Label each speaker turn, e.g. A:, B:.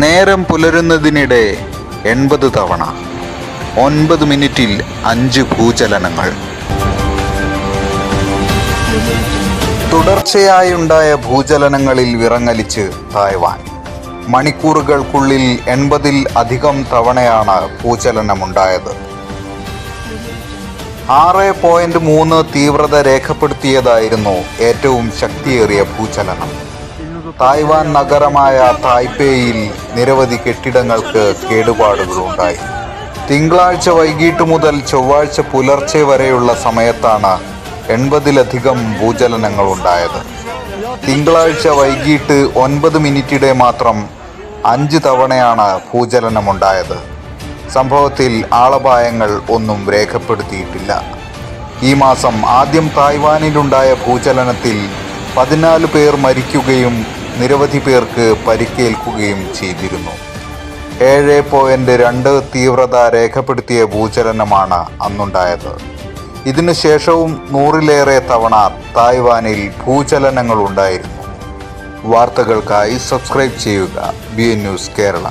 A: നേരം പുലരുന്നതിനിടെ എൺപത് തവണ ഒൻപത് മിനിറ്റിൽ അഞ്ച് ഭൂചലനങ്ങൾ. തുടർച്ചയായുണ്ടായ ഭൂചലനങ്ങളിൽ വിറങ്ങലിച്ച് തായ്വാൻ മണിക്കൂറുകൾക്കുള്ളിൽ എൺപതിൽ അധികം തവണയാണ് ഭൂചലനമുണ്ടായത്. ആറ് പോയിന്റ് മൂന്ന് തീവ്രത രേഖപ്പെടുത്തിയതായിരുന്നു ഏറ്റവും ശക്തിയേറിയ ഭൂചലനം. തായ്വാൻ നഗരമായ തായ്പേയിൽ നിരവധി കെട്ടിടങ്ങൾക്ക് കേടുപാടുകളുണ്ടായി. തിങ്കളാഴ്ച വൈകിട്ട് മുതൽ ചൊവ്വാഴ്ച പുലർച്ചെ വരെയുള്ള സമയത്താണ് എൺപതിലധികം ഭൂചലനങ്ങൾ ഉണ്ടായത് തിങ്കളാഴ്ച വൈകിട്ട് ഒൻപത് മിനിറ്റിടെ മാത്രം അഞ്ച് തവണയാണ് ഭൂചലനമുണ്ടായത്. സംഭവത്തിൽ ആളപായങ്ങൾ ഒന്നും രേഖപ്പെടുത്തിയിട്ടില്ല. ഈ മാസം ആദ്യം തായ്വാനിലുണ്ടായ ഭൂചലനത്തിൽ പതിനാല് പേർ മരിക്കുകയും നിരവധി പേർക്ക് പരിക്കേൽക്കുകയും ചെയ്തിരുന്നു. ഏഴ് പോയിന്റ് രണ്ട് തീവ്രത രേഖപ്പെടുത്തിയ ഭൂചലനമാണ് അന്നുണ്ടായത്. ഇതിനുശേഷവും നൂറിലേറെ തവണ തായ്വാനിൽ ഭൂചലനങ്ങൾ ഉണ്ടായിരുന്നു. വാർത്തകൾക്കായി സബ്സ്ക്രൈബ് ചെയ്യുക. B news Kerala